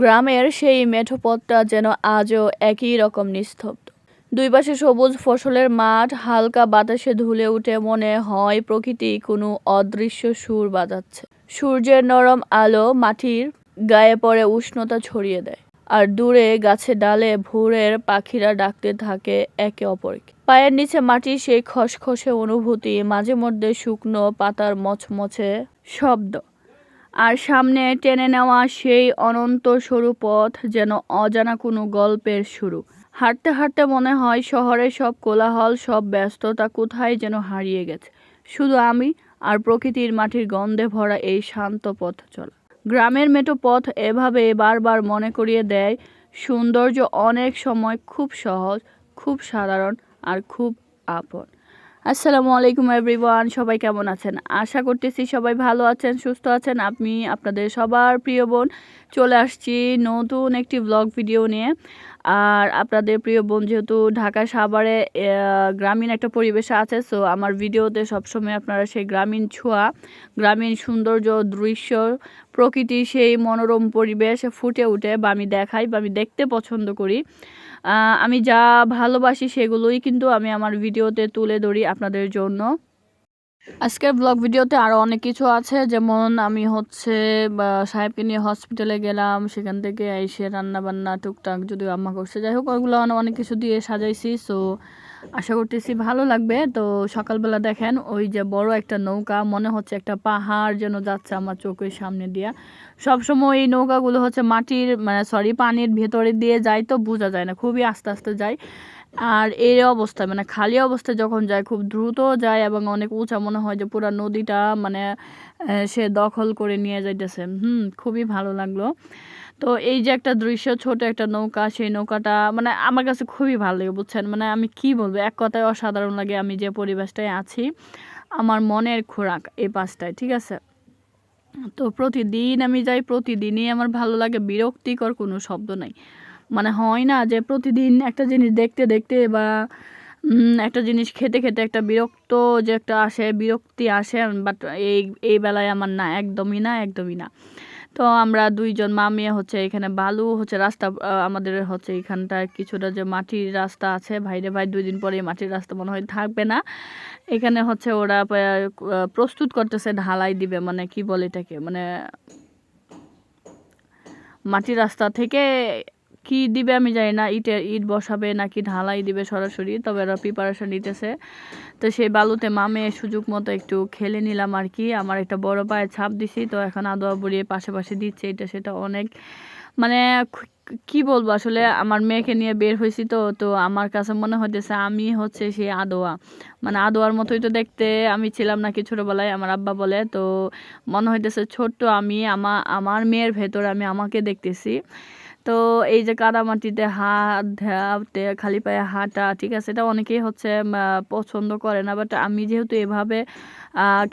গ্রামের সেই মেঠোপথটা যেন আজও একই রকম নিস্তব্ধ। দুই পাশে সবুজ ফসলের মাঠ, হালকা বাতাসে ধুলে উঠে মনে হয় প্রকৃতি কোনো অদৃশ্য সুর বাজাচ্ছে। সূর্যের নরম আলো মাটির গায়ে পড়ে উষ্ণতা ছড়িয়ে দেয়, আর দূরে গাছে ডালে ভোরের পাখিরা ডাকতে থাকে একে অপরকে। পায়ের নিচে মাটির সেই খসখসে অনুভূতি, মাঝে মধ্যে শুকনো পাতার মচমচে শব্দ। আর সামনে টেনে নেওয়া সেই অনন্ত সরু পথ যেন অজানা কোনো গল্পের শুরু। হাঁটতে হাঁটতে মনে হয় শহরের সব কোলাহল, সব ব্যস্ততা কোথায় যেন হারিয়ে গেছে। শুধু আমি আর প্রকৃতির মাটির গন্ধে ভরা এই শান্ত পথ চলা। গ্রামের মেটো পথ এভাবে বারবার মনে করিয়ে দেয়, সৌন্দর্য অনেক সময় খুব সহজ, খুব সাধারণ আর খুব আপন। আসসালামু আলাইকুম এভরিওয়ান, সবাই কেমন আছেন? আশা করতেছি সবাই ভালো আছেন, সুস্থ আছেন। আমি আপনাদের সবার প্রিয় বোন চলে আসছি নতুন একটি ব্লগ ভিডিও নিয়ে। আর আপনাদের প্রিয় বোন যেহেতু ঢাকা সাভারে গ্রামীণ একটা পরিবেশে আছে সো আমার ভিডিওতে সবসময় আপনারা সেই গ্রামীণ ছোঁয়া, গ্রামীণ সৌন্দর্য, দৃশ্য প্রকৃতি সেই মনোরম পরিবেশ ফুটে উঠে বা আমি দেখাই বা আমি দেখতে পছন্দ করি। আমি যা ভালোবাসি সেগুলোই কিন্তু আমি আমার ভিডিওতে তুলে ধরি আপনাদের জন্য। আজকের ব্লগ ভিডিওতে আরও অনেক কিছু আছে, যেমন আমি হচ্ছে সাহেবকে নিয়ে হসপিটালে গেলাম, সেখান থেকে এসে রান্না বান্না টুকটাক যদিও আম্মা করছে, যাই হোক অনে- অনেক কিছু দিয়ে সাজাইছি সো আশা করতেছি ভালো লাগবে। তো সকালবেলা দেখেন, ওই যে বড় একটা নৌকা, মনে হচ্ছে একটা পাহাড় যেন যাচ্ছে আমার চোখের সামনে দিয়া। সবসময় এই নৌকাগুলো হচ্ছে মাটির মানে সরি পানির ভেতরে দিয়ে যায় তো বোঝা যায় না, খুবই আস্তে আস্তে যায়। আর এই অবস্থা মানে খালি অবস্থায় যখন যায়, খুব দ্রুত যায় এবং অনেক উঁচা মনে হয় যে পুরো নদীটা মানে সে দখল করে নিয়ে যাইতেছে। হুম, খুবই ভালো লাগল। তো এই যে একটা দৃশ্য, ছোট একটা নৌকা, সেই নৌকাটা মানে আমার কাছে খুবই ভালো লাগে বুঝছেন? মানে আমি কি বলব, এক কথায় অসাধারণ লাগে আমি যে পরিবেশটায় আছি, আমার মনের খোরাক এই পাশটায়, ঠিক আছে? তো প্রতিদিন আমি যাই, প্রতিদিনই আমার ভালো লাগে, বিরক্তিকর কোনো শব্দ নাই। মানে হয় না যে প্রতিদিন একটা জিনিস দেখতে দেখতে বা একটা জিনিস খেতে খেতে একটা বিরক্ত যে একটা আসে, বিরক্তি আসে বাট এই এই বেলায় আমার না, একদমই না একদমই না। তো আমরা দুইজন, মা হচ্ছে এখানে বালু হচ্ছে রাস্তা আমাদের হচ্ছে এখানটায় কিছুটা যে মাটির রাস্তা আছে। ভাইরে ভাই, দুই দিন পরে মাটির রাস্তা মনে হয় থাকবে না। এখানে হচ্ছে ওরা প্রস্তুত করতেছে, ঢালাই দিবে মানে কি বলে এটাকে মানে মাটির রাস্তা থেকে কি দিবে আমি জানি না ইটের ইট বসাবে নাকি ঢালাই দিবে সরাসরি, তবে ওরা প্রিপারেশন নিতেছে। তো সেই বালুতে মামে সুযোগ মতো একটু খেলে নিলাম আর কি। আমার একটা বড় পায়ে ছাপ দিছি, তো এখন আদোয়া বুড়িয়ে পাশে পাশে দিচ্ছে, এটা সেটা অনেক মানে কি বলব আসলে, আমার মেয়েকে নিয়ে বের হয়েছি তো তো আমার কাছে মনে হইতেছে আমি হচ্ছে সেই আদোয়া। মানে আদোয়ার মতোই তো দেখতে, আমি ছিলাম নাকি ছোটবেলায়, আমার আব্বা বলে, তো মনে হইতেছে ছোট্ট আমি, আমা, আমার মেয়ের ভেতর আমি আমাকে দেখতেছি। তো এই যে কাদামাটিতে হাত ধ্যাতে খালি পায়ে হাঁটা, ঠিক আছে, এটা অনেকেই হচ্ছে পছন্দ করে না। বাট আমি যেহেতু এভাবে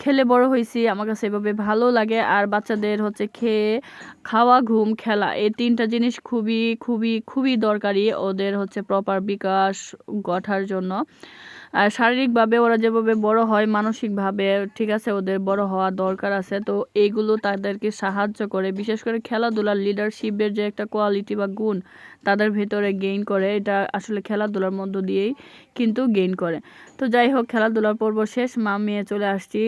খেলে বড় হয়েছি, আমার কাছে এভাবে ভালো লাগে। আর বাচ্চাদের হচ্ছে খেয়ে খাওয়া, ঘুম, খেলা, এই তিনটা জিনিস খুবই খুবই খুবই দরকারি ওদের হচ্ছে প্রপার বিকাশ ঘটার জন্য। আর শারীরিকভাবে ওরা যেভাবে বড় হয়, মানসিকভাবে ঠিক আছে, ওদের বড় হওয়া দরকার আছে। তো এইগুলো তাদেরকে সাহায্য করে, বিশেষ করে খেলাধুলার লিডারশিপের যে একটা কোয়ালিটি বা গুণ তাদের ভেতরে গেইন করে, এটা আসলে খেলাধুলার মধ্য দিয়েই কিন্তু গেইন করে। তো যাই হোক, খেলাধুলার পর্ব শেষ, মা মেয়ে চলে আসছি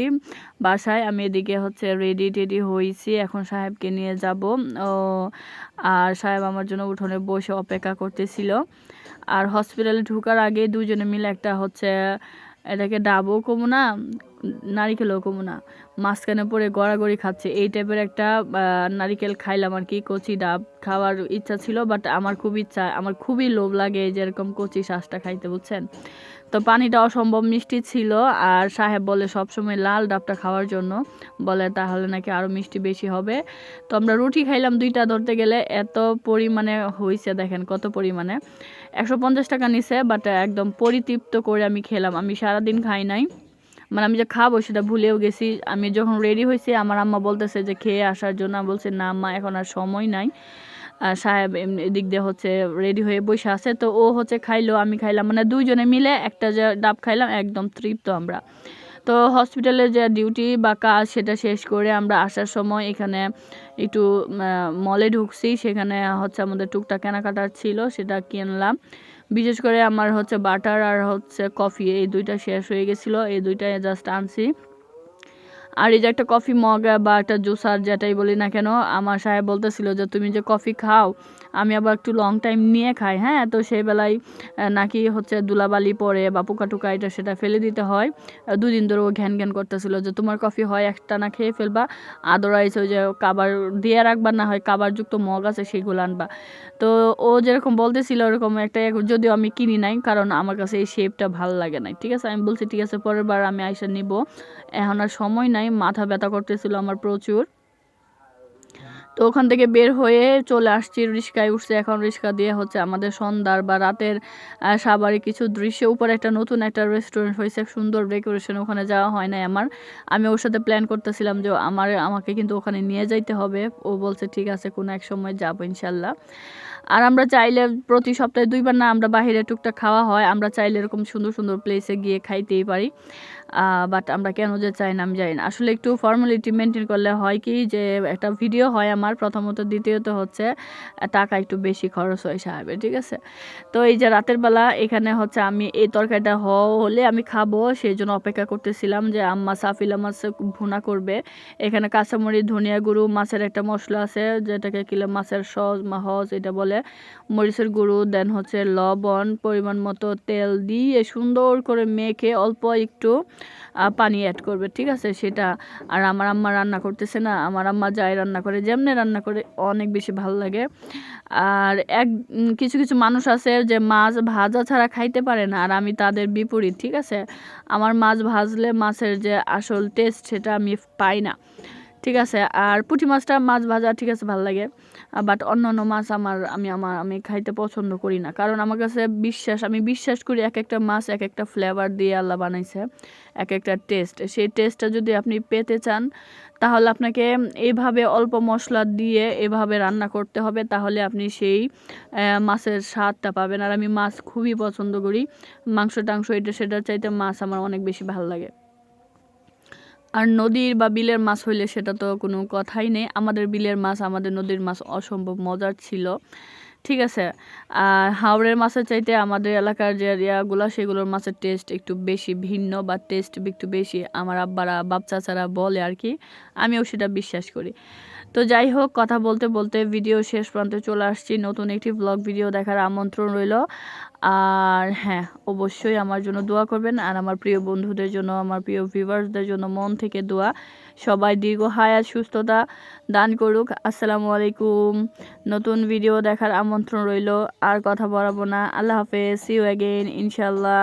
বাসায়, আমি এদিকে হচ্ছে রেডি টেডি হয়েছি। এখন সাহেবকে নিয়ে যাব ও, আর সাহেব আমার জন্য উঠোনে বসে অপেক্ষা করতেছিল। আর হসপিটালে ঢোকার আগে দুজনে মিলে একটা হচ্ছে, এটাকে ডাবও কমু না, নারিকেলও কমু না, মাঝখানে পরে গড়াগড়ি খাচ্ছে। এই টাইপের একটা নারিকেল খাইলাম আর কি, কচি ডাব খাওয়ার ইচ্ছা ছিল বাট আমার খুব ইচ্ছা, আমার খুবই লোভ লাগে যেরকম কচি শ্বাসটা খাইতে, বুঝছেন? তো পানিটা অসম্ভব মিষ্টি ছিল। আর সাহেব বলে, সবসময় লাল ডাবটা খাওয়ার জন্য। বলে, তাহলে নাকি আরও মিষ্টি বেশি হবে? তো আমরা রুটি খাইলাম দুইটা ধরতে গেলে। এত পরিমাণে হয়েছে দেখেন কত পরিমাণে। একশো পঞ্চাশ টাকা নিছে বাট একদম পরিতৃপ্ত করে আমি খেলাম। আমি সারাদিন খাই নাই। মানে আমি যে খাব সেটা ভুলেও গেছি। আমি যখন রেডি হয়েছি আমার আম্মা বলতেছে যে, খেয়ে আসার জন্য। বলছি, না আম্মা এখন আর সময় নাই। সাহেব এমনি এদিক দিয়ে হচ্ছে রেডি হয়ে বসে আছে। তো ও হচ্ছে খাইলো, আমি খাইলাম মানে দুইজনে মিলে একটা যে ডাব খাইলাম, একদম তৃপ্ত আমরা। তো হসপিটালে যে ডিউটি বা কাজ সেটা শেষ করে আমরা আসার সময় এখানে একটু মলে ঢুকছি। সেখানে হচ্ছে আমাদের টুকটা কেনাকাটার ছিল, সেটা কিনলাম। বিশেষ করে আমার হচ্ছে বাটার আর হচ্ছে কফি এই দুইটা শেষ হয়ে গেছিল, এই দুইটাই জাস্ট আনছি। আর এই যে একটা কফি মগ বা একটা জুসার যেটাই বলি না কেন, আমার সাহেব বলতেছিল যে, তুমি যে কফি খাও, আমি আবার একটু লং টাইম নিয়ে খাই। হ্যাঁ তো সেই বেলায় নাকি হচ্ছে দুলাবালি পরে বা পোকা টুকা এটা সেটা ফেলে দিতে হয়। দুদিন ধরে ও ঘ্যান ঘ্যান করতেছিল যে, তোমার কফি হয় একটা না খেয়ে ফেলবা আদারওয়াইজ ওই যে কাবার দিয়ে রাখবা, না হয় কাবারযুক্ত মগ আছে সেগুলো আনবা। তো ও যেরকম বলতেছিল ওরকম একটা যদিও আমি কিনি নাই, কারণ আমার কাছে এই শেপটা ভালো লাগে নাই। ঠিক আছে, আমি বলছি, ঠিক আছে, পরের বার আমি আইসা নিব। এখন আর সময় নাই মাথা ব্যথা করতেছিল আমার প্রচুর। তো ওখান থেকে বের হয়ে চলে আসছি রিক্সায় উঠছে। এখন রিক্সা দিয়ে হচ্ছে আমাদের সন্ধ্যার বা রাতের সাবারে কিছু দৃশ্য। উপরে একটা নতুন একটা রেস্টুরেন্ট হয়েছে সুন্দর ডেকোরেশন ওখানে যাওয়া হয় নাই আমার। আমি ওর সাথে প্ল্যান করতেছিলাম যে আমার, আমাকে কিন্তু ওখানে নিয়ে যাইতে হবে। ও বলছে, ঠিক আছে, কোনো এক সময় যাব ইনশাল্লাহ। আর আমরা চাইলে প্রতি সপ্তাহে দুইবার না, আমরা বাইরে টুকটাক খাওয়া হয়। আমরা চাইলে এরকম সুন্দর সুন্দর প্লেসে গিয়ে খাইতেই পারি। বাট আমরা কেন যে চাই না, আমি জানি না। আসলে একটু ফর্মালিটি মেনটেন করলে হয় কি যে, একটা ভিডিও হয় আমার, প্রথমত দ্বিতীয়ত হচ্ছে, টাকা একটু বেশি খরচ হয় সাহেবের, ঠিক আছে? তো এই যে রাতের বেলা, এখানে হচ্ছে আমি এই তরকারিটা হলে আমি খাব সেই জন্য অপেক্ষা করতেছিলাম যে আম্মা সাফিলা মাছ ভুনা করবে। এখানে কাঁচামরিচ, ধনিয়া গুঁড়ো, মাছের একটা মশলা আছে, যেটাকে কিলে মাছের সজ মাহজ এটা বলে মরিচের গুঁড়ো দেন হচ্ছে লবণ পরিমাণ মতো তেল দিয়ে সুন্দর করে মেখে অল্প একটু পানি অ্যাড করবে, ঠিক আছে? সেটা আর আমার আম্মা রান্না করতেছে না, আমার আম্মা যাই রান্না করে, যেমনি রান্না করে অনেক বেশি ভালো লাগে। আর এক কিছু কিছু মানুষ আছে যে মাছ ভাজা ছাড়া খাইতে পারে না, আর আমি তাদের বিপরীত, ঠিক আছে? আমার মাছ ভাজলে মাছের যে আসল টেস্ট সেটা আমি পাই না। ঠিক আছে, আর পুঁটি মাছটা মাছ ভাজা ঠিক আছে ভালো লাগে বাট অন্য অন্য মাছ আমার, আমি আমার, আমি খাইতে পছন্দ করি না। কারণ আমার কাছে বিশ্বাস, আমি বিশ্বাস করি এক একটা মাছ এক একটা ফ্লেভার দিয়ে আল্লাহ বানাইছে, এক একটা টেস্ট সেই টেস্টটা যদি আপনি পেতে চান, তাহলে আপনাকে এইভাবে অল্প মশলা দিয়ে এভাবে রান্না করতে হবে, তাহলে আপনি সেই মাছের স্বাদটা পাবেন। আর আমি মাছ খুবই পছন্দ করি মাংস টাংস এটা সেটা চাইতে মাছ আমার অনেক বেশি ভালো লাগে। আর নদীর বা বিলের মাছ হইলে সেটা তো কোনো কথাই নেই। আমাদের বিলের মাছ, আমাদের নদীর মাছ অসম্ভব মজার ছিল। ঠিক আছে? আর হাওড়ের মাছের চাইতে আমাদের এলাকার যে এরিয়াগুলো, সেগুলোর মাছের টেস্ট একটু বেশি ভিন্ন বা টেস্ট একটু বেশি আমার আব্বারা বাপ চাচারা বলে আর কি। আমিও সেটা বিশ্বাস করি। তো যাই হোক, কথা বলতে বলতে ভিডিও শেষ প্রান্তে চলে আসছি। নতুন একটি ব্লগ ভিডিও দেখার আমন্ত্রণ রইল। আর হ্যাঁ অবশ্যই আমার জন্য দোয়া করবেন আর আমার প্রিয় বন্ধুদের জন্য, আমার প্রিয় ভিউয়ার্সদের জন্য মন থেকে দোয়া। সবাই দীর্ঘ হায়াত সুস্থতা দান করুক। আসসালামু আলাইকুম। নতুন ভিডিও দেখার আমন্ত্রণ রইল। আর কথা বলাবো না। আল্লাহ হাফেজ। সি ইউ অ্যাগেন ইনশাল্লাহ